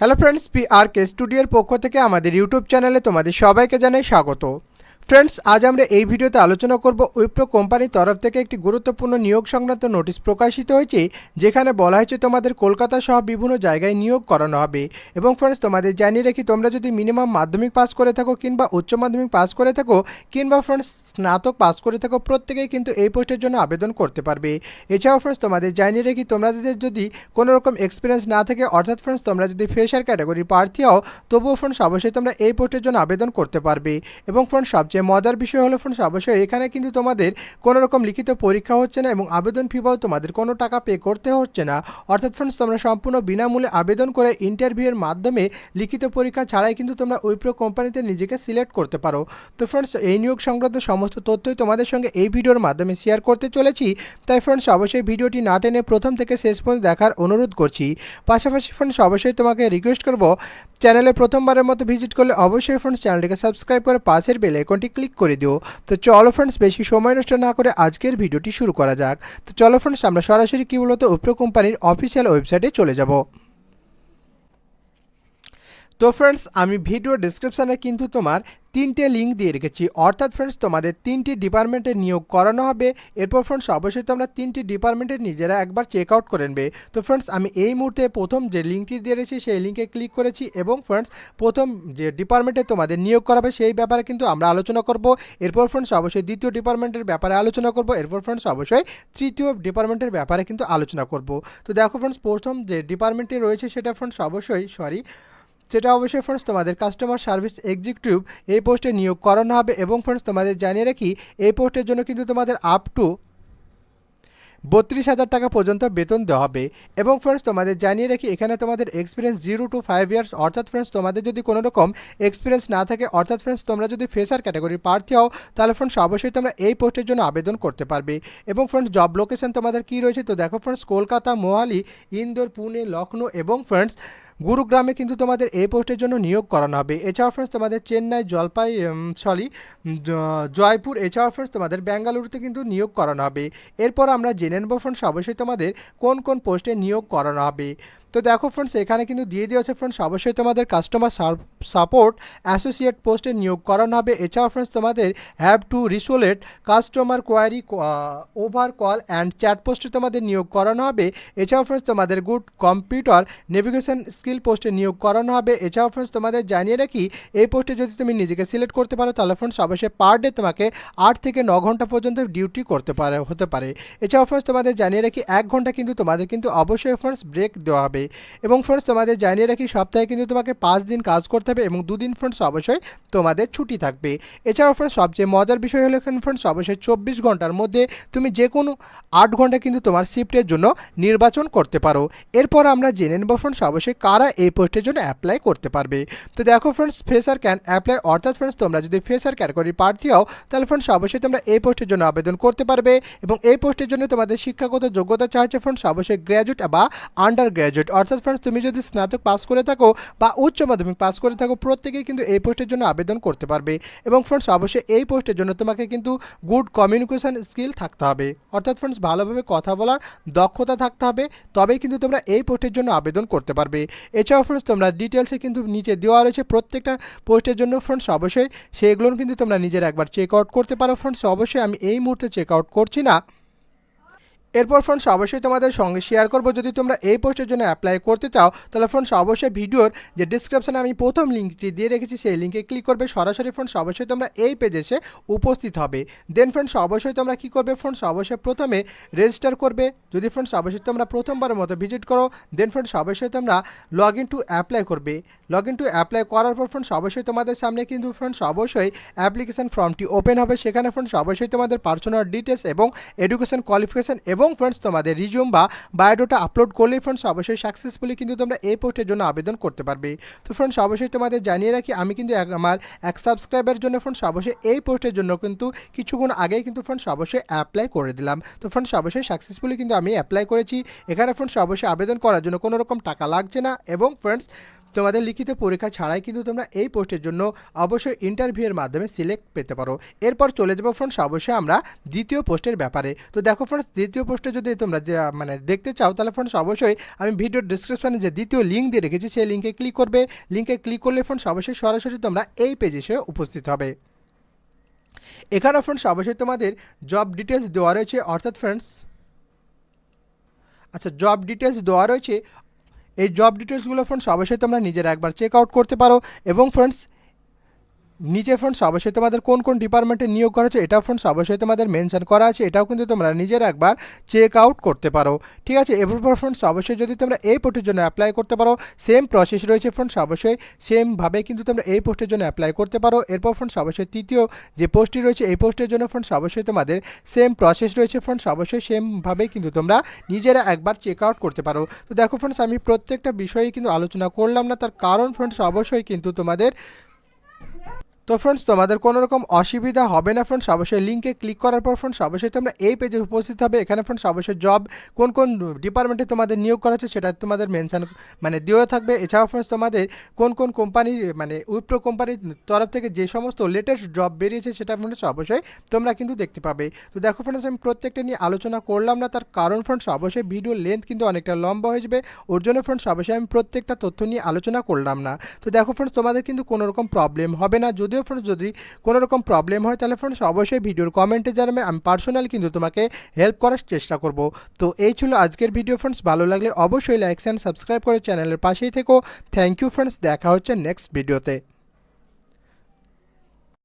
Hello friends P R K স্টুডিওর পক্ষ থেকে আমাদের ইউটিউব চ্যানেলে তোমাদের সবাইকে জানাই স্বাগত। ফ্রেন্ডস আজ আমরা এই ভিডিওতে আলোচনা করব উইপ্রো কোম্পানির তরফ থেকে একটি গুরুত্বপূর্ণ নিয়োগ সংক্রান্ত নোটিশ প্রকাশিত হয়েছে, যেখানে বলা হয়েছে তোমাদের কলকাতা সহ বিভিন্ন জায়গায় নিয়োগ করানো হবে। এবং ফ্রেন্ডস তোমাদের জানিয়ে রাখি, তোমরা যদি মিনিমাম মাধ্যমিক পাস করে থাকো কিংবা উচ্চ মাধ্যমিক পাস করে থাকো, কিংবা ফ্রেন্ডস স্নাতক পাস করে থাকো, প্রত্যেকেই কিন্তু এই পোস্টের জন্য আবেদন করতে পারবে। এছাড়াও ফ্রেন্ডস তোমাদের জানিয়ে রাখি, তোমরা যদি কোনো রকম এক্সপিরিয়েন্স না থাকে, অর্থাৎ ফ্রেন্ডস তোমরা যদি ফ্রেশার ক্যাটাগরি প্রার্থী হও, তবুও ফ্রেন্ডস অবশ্যই তোমরা এই পোস্টের জন্য আবেদন করতে পারবে। এবং ফ্রেন্ডস সবচেয়ে মজার বিষয় হলো ফ্রেন্ডস অবশ্যই এখানে কিন্তু তোমাদের কোনো রকম লিখিত পরীক্ষা হচ্ছে না এবং আবেদন ফিবাও তোমাদের কোনো টাকা পে করতে হচ্ছে না। অর্থাৎ ফ্রেন্ডস তোমরা সম্পূর্ণ বিনামূল্যে আবেদন করে ইন্টারভিউয়ের মাধ্যমে লিখিত পরীক্ষা ছাড়াই কিন্তু তোমরা উইপ্রো কোম্পানিতে নিজেকে সিলেক্ট করতে পারো। তো ফ্রেন্ডস এই নিয়োগ সংক্রান্ত সমস্ত তথ্যই তোমাদের সঙ্গে এই ভিডিওর মাধ্যমে শেয়ার করতে চলেছি। তাই ফ্রেন্ডস অবশ্যই ভিডিওটি না টেনে প্রথম থেকে শেষ পর্যন্ত দেখার অনুরোধ করছি। পাশাপাশি ফ্রেন্ডস অবশ্যই তোমাকে রিকোয়েস্ট করব চ্যানেলে প্রথমবারের মতো ভিজিট করলে অবশ্যই ফ্রেন্ডস চ্যানেলটিকে সাবস্ক্রাইব করে পাশের বেল আইকনটি ক্লিক করে দিও। তো চলো ফ্রেন্ডস বেশি সময় নষ্ট না করে আজকের ভিডিওটি শুরু করা যাক। তো চলো ফ্রেন্ডস আমরা সরাসরি কী বলতো ওপ্রো কোম্পানির অফিসিয়াল ওয়েবসাইটে চলে যাব। তো ফ্রেন্ডস আমি ভিডিও ডিসক্রিপশানে কিন্তু তোমার তিনটে লিঙ্ক দিয়ে রেখেছি। অর্থাৎ ফ্রেন্ডস তোমাদের তিনটি ডিপার্টমেন্টে নিয়োগ করানো হবে। এরপর ফ্রেন্ডস অবশ্যই তোমরা তিনটি ডিপার্টমেন্টে নিজেরা একবার চেক আউট করে নেবে। তো ফ্রেন্ডস আমি এই মুহূর্তে প্রথম যে লিঙ্কটি দিয়ে রেখেছি, সেই লিঙ্কে ক্লিক করেছি এবং ফ্রেন্ডস প্রথম যে ডিপার্টমেন্টে তোমাদের নিয়োগ করাবে সেই ব্যাপারে কিন্তু আমরা আলোচনা করব। এরপর ফ্রেন্ডস অবশ্যই দ্বিতীয় ডিপার্টমেন্টের ব্যাপারে আলোচনা করব। এরপর ফ্রেন্ডস অবশ্যই তৃতীয় ডিপার্টমেন্টের ব্যাপারে কিন্তু আলোচনা করব। তো দেখো ফ্রেন্ডস প্রথম যে ডিপার্টমেন্টটি রয়েছে, সেটা ফ্রেন্ডস অবশ্যই সরি সেটা অবশ্যই ফ্রেন্ডস তোমাদের কাস্টমার সার্ভিস এক্সিকিউটিভ এই পোস্টে নিয়োগ করানো হবে এবং ফ্রেন্ডস তোমাদের জানিয়ে রাখি, এই পোস্টের জন্য কিন্তু তোমাদের আপ টু বত্রিশ হাজার টাকা পর্যন্ত বেতন দেওয়া হবে। এবং ফ্রেন্ডস তোমাদের জানিয়ে রাখি, এখানে তোমাদের experience zero two five years অর্থাৎ ফ্রেন্ডস তোমাদের যদি কোনো রকম এক্সপিরিয়েন্স না থাকে, অর্থাৎ ফ্রেন্ডস তোমরা যদি ফেসার ক্যাটাগরির প্রার্থী হও, তাহলে ফ্রেন্ডস অবশ্যই তোমরা এই পোস্টের জন্য আবেদন করতে পারবে। এবং ফ্রেন্ডস জব লোকেশন তোমাদের কী রয়েছে? তো দেখো ফ্রেন্ডস কলকাতা, মোহালি, ইন্দোর, পুনে লখনৌ এবং ফ্রেন্ডস গুরুগ্রামে কিন্তু তোমাদের এই পোস্টের জন্য নিয়োগ করানো হবে। এছাড়াও ফ্রেন্ডস তোমাদের চেন্নাই জলপাই সরি জয়পুর, এছাড়াও ফ্রেন্ডস তোমাদের বেঙ্গালুরুতে কিন্তু নিয়োগ করানো হবে। এরপর আমরা জেনে নেব ফ্রেন্ডস অবশ্যই তোমাদের কোন কোন পোস্টে নিয়োগ করানো হবে। তো দেখো ফ্রেন্ডস এখানে কিন্তু দিয়ে দেওয়া আছে ফ্রেন্ডস অবশ্যই তোমাদের কাস্টমার সাপোর্ট অ্যাসোসিয়েট পোস্টে নিয়োগ করানো হবে। এছাড়াও ফ্রেন্ডস তোমাদের have to resolve customer query over call and chat পোস্টে তোমাদের নিয়োগ করানো হবে। এছাড়াও ফ্রেন্ডস তোমাদের গুড কম্পিউটার নেভিগেশন স্কিল পোস্টে নিয়োগ করানো হবে। এছাড়াও ফ্রেন্ডস তোমাদের জানিয়ে রাখি, এই পোস্টে যদি তুমি নিজেকে সিলেক্ট করতে পারো, তাহলে ফ্রেন্ডস অবশ্যই পার ডে তোমাকে আট থেকে ন ঘণ্টা পর্যন্ত ডিউটি করতে পারে, হতে পারে। এছাড়াও ফ্রেন্ডস তোমাদের জানিয়ে রাখি, এক ঘণ্টা কিন্তু তোমাদের কিন্তু অবশ্যই ফ্রেন্ডস ব্রেক দেওয়া হবে। এবং ফ্রেন্ডস তোমাদের জানিয়ে রাখি, সপ্তাহে কিন্তু তোমাকে পাঁচ দিন কাজ করতে হবে এবং দুদিন ফ্রেন্ডস অবশ্যই তোমাদের ছুটি থাকবে। এছাড়াও ফ্রেন্ডস সবচেয়ে মজার বিষয় হলো এখানে ফ্রেন্ডস অবশ্যই চব্বিশ ঘণ্টার মধ্যে তুমি যে কোনো আট ঘণ্টা কিন্তু তোমার শিফটের জন্য নির্বাচন করতে পারো। এরপর আমরা জেনে নেব ফ্রেন্ডস অবশ্যই কারা এই পোস্টের জন্য অ্যাপ্লাই করতে পারবে। তো দেখো ফ্রেন্ডস ফেসার ক্যান অ্যাপ্লাই অর্থাৎ ফ্রেন্ডস তোমরা যদি ফেসার ক্যাটাগরি প্রার্থী হও, তাহলে ফ্রেন্ডস অবশ্যই তোমরা এই পোস্টের জন্য আবেদন করতে পারবে এবং এই পোস্টের জন্য তোমাদের শিক্ষাগত যোগ্যতা চাইছে ফ্রেন্ডস অবশ্যই গ্র্যাজুয়েট বা আন্ডার গ্র্যাজুয়েট অর্থাৎ ফ্রেন্ডস তুমি যদি স্নাতক পাস করে থাকো বা উচ্চ মাধ্যমিক পাস করে থাকো, প্রত্যেকেই কিন্তু এই পোস্টের জন্য আবেদন করতে পারবে। এবং ফ্রেন্ডস অবশ্যই এই পোস্টের জন্য তোমাকে কিন্তু গুড কমিউনিকেশন স্কিল থাকতে হবে। অর্থাৎ ফ্রেন্ডস ভালোভাবে কথা বলার দক্ষতা থাকতে হবে। তবেই কিন্তু তোমরা এই পোস্টের জন্য আবেদন করতে পারবে। এছাড়াও ফ্রেন্ডস তোমরা ডিটেলসে কিন্তু নিচে দেওয়া রয়েছে প্রত্যেকটা পোস্টের জন্য। ফ্রেন্ডস অবশ্যই সেগুলো কিন্তু তোমরা নিজের একবার চেক আউট করতে পারো। ফ্রেন্ডস অবশ্যই আমি এই মুহূর্তে চেক আউট করছি না। এরপর ফ্রেন্ডস অবশ্যই তোমাদের সঙ্গে শেয়ার করব যদি তোমরা এই পোস্টের জন্য অ্যাপ্লাই করতে চাও তাহলে ফ্রেন্ডস অবশ্যই ভিডিওর যে ডিসক্রিপশানে আমি প্রথম লিঙ্কটি দিয়ে রেখেছি সেই লিঙ্কে ক্লিক করবে সরাসরি ফ্রেন্ডস অবশ্যই তোমরা এই পেজে এসে উপস্থিত হবে দেন ফ্রেন্ডস অবশ্যই তোমরা কী করবে ফ্রেন্ডস অবশ্যই প্রথমে রেজিস্টার করবে যদি ফ্রেন্ডস অবশ্যই তোমরা প্রথমবারের মতো ভিজিট করো দেন ফ্রেন্ডস অবশ্যই তোমরা লগ ইন টু অ্যাপ্লাই করবে লগ ইন টু অ্যাপ্লাই করার পর ফ্রেন্ডস অবশ্যই তোমাদের সামনে কিন্তু ফ্রেন্ডস অবশ্যই অ্যাপ্লিকেশন ফর্মটি ওপেন হবে সেখানে ফ্রেন্ডস অবশ্যই তোমাদের পার্সোনাল ডিটেলস এবং এডুকেশন কোয়ালিফিকেশন এবং ফ্রেন্ডস তোমাদের রিজিউম বা বায়োডাটা আপলোড করলেই ফ্রেন্ডস অবশ্যই সাকসেসফুলি কিন্তু তোমরা এই পোস্টের জন্য আবেদন করতে পারবে। তো ফ্রেন্ডস অবশ্যই তোমাদের জানিয়ে রাখি, আমি কিন্তু আমার এক সাবস্ক্রাইবের জন্য ফ্রেন্ডস অবশ্যই এই পোস্টের জন্য কিন্তু কিছুক্ষণ আগেই কিন্তু ফ্রেন্ডস অবশ্যই অ্যাপ্লাই করে দিলাম। তো ফ্রেন্ডস অবশ্যই সাকসেসফুলি কিন্তু আমি অ্যাপ্লাই করেছি। এখানে ফ্রেন্ডস অবশ্যই আবেদন করার জন্য কোনো রকম টাকা লাগছে না এবং ফ্রেন্ডস তোমাদের লিখিত পরীক্ষা ছাড়াই কিন্তু তোমরা এই পোস্টের জন্য অবশ্যই ইন্টারভিউয়ের মাধ্যমে সিলেক্ট পেতে পারো। এরপর চলে যাব ফ্রেন্ডস অবশ্যই আমরা দ্বিতীয় পোস্টের ব্যাপারে। তো দেখো ফ্রেন্ডস দ্বিতীয় পোস্টে যদি তোমরা মানে দেখতে চাও, তাহলে ফ্রেন্ডস অবশ্যই আমি ভিডিও ডিসক্রিপশনে যে দ্বিতীয় লিঙ্ক দিয়ে রেখেছি, সেই লিঙ্কে ক্লিক করবে। লিঙ্কে ক্লিক করলে ফ্রেন্ডস অবশ্যই সরাসরি তোমরা এই পেজে এসে উপস্থিত হবে। এখানে ফ্রেন্ডস অবশ্যই তোমাদের জব ডিটেলস দেওয়া রয়েছে। অর্থাৎ ফ্রেন্ডস আচ্ছা জব ডিটেলস দেওয়া রয়েছে। এই জব ডিটেলসগুলো ফ্রেন্ডস অবশ্যই তোমরা নিজের একবার চেক আউট করতে পারো। এবং ফ্রেন্ডস নিচে ফ্রেন্ডস অবশ্যই তোমাদের কোন কোন ডিপার্টমেন্টে নিয়োগ করা আছে এটাও ফ্রেন্ডস অবশ্যই তোমাদের মেনশন করা আছে, এটাও কিন্তু তোমরা নিজের একবার চেক আউট করতে পারো। ঠিক আছে? এরপর ফ্রেন্ডস অবশ্যই যদি তোমরা এই পোস্টের জন্য অ্যাপ্লাই করতে পারো সেম প্রসেস রয়েছে ফ্রেন্ডস অবশ্যই সেমভাবে কিন্তু তোমরা এই পোস্টের জন্য অ্যাপ্লাই করতে পারো। এরপর ফ্রেন্ডস অবশ্যই তৃতীয় যে পোস্টটি রয়েছে, এই পোস্টের জন্য ফ্রেন্ডস অবশ্যই তোমাদের সেম প্রসেস রয়েছে ফ্রেন্ডস অবশ্যই সেমভাবেই কিন্তু তোমরা নিজেরা একবার চেক আউট করতে পারো। তো দেখো ফ্রেন্ডস আমি প্রত্যেকটা বিষয়ে কিন্তু আলোচনা করলাম না, তার কারণ ফ্রেন্ডস অবশ্যই কিন্তু তোমাদের তো ফ্রেন্ডস তোমাদের কোনো রকম অসুবিধা হবে না ফ্রেন্ডস অবশ্যই লিঙ্কে ক্লিক করার পর ফ্রেন্ডস অবশ্যই তোমরা এই পেজে উপস্থিত হবে। এখানে ফ্রেন্ডস অবশ্যই জব কোন কোন ডিপার্টমেন্টে তোমাদের নিয়োগ করা হচ্ছে সেটা তোমাদের মেনশন মানে দেওয়া থাকবে। এছাড়াও ফ্রেন্ডস তোমাদের কোন কোন কোম্পানি মানে উইপ্রো কোম্পানির তরফ থেকে যে সমস্ত লেটেস্ট জব বেরিয়েছে সেটা ফ্রেন্ডস অবশ্যই তোমরা কিন্তু দেখতে পাবে। তো দেখো ফ্রেন্ডস আমি প্রত্যেকটা নিয়ে আলোচনা করলাম না, তার কারণ ফ্রেন্ডস অবশ্যই ভিডিও লেন্থ কিন্তু অনেকটা লম্বা হয়ে যাবে। ওর জন্য ফ্রেন্ডস অবশ্যই আমি প্রত্যেকটা তথ্য নিয়ে আলোচনা করলাম না। তো দেখো ফ্রেন্ডস তোমাদের কিন্তু কোনো রকম প্রবলেম হবে না, যদিও ফ্রেন্ডস যদি কোনো রকম প্রবলেম হয়, তাহলে ফ্রেন্ডস অবশ্যই ভিডিওর কমেন্টে জানাবে। আমি পার্সোনাল কিন্তু তোমাকে হেল্প করার চেষ্টা করব। তো এই ছিল আজকের ভিডিও ফ্রেন্ডস ভালো লাগলে অবশ্যই লাইক অ্যান্ড সাবস্ক্রাইব করে চ্যানেলের পাশেই থেকো। থ্যাংক ইউ ফ্রেন্ডস দেখা হচ্ছে নেক্সট ভিডিওতে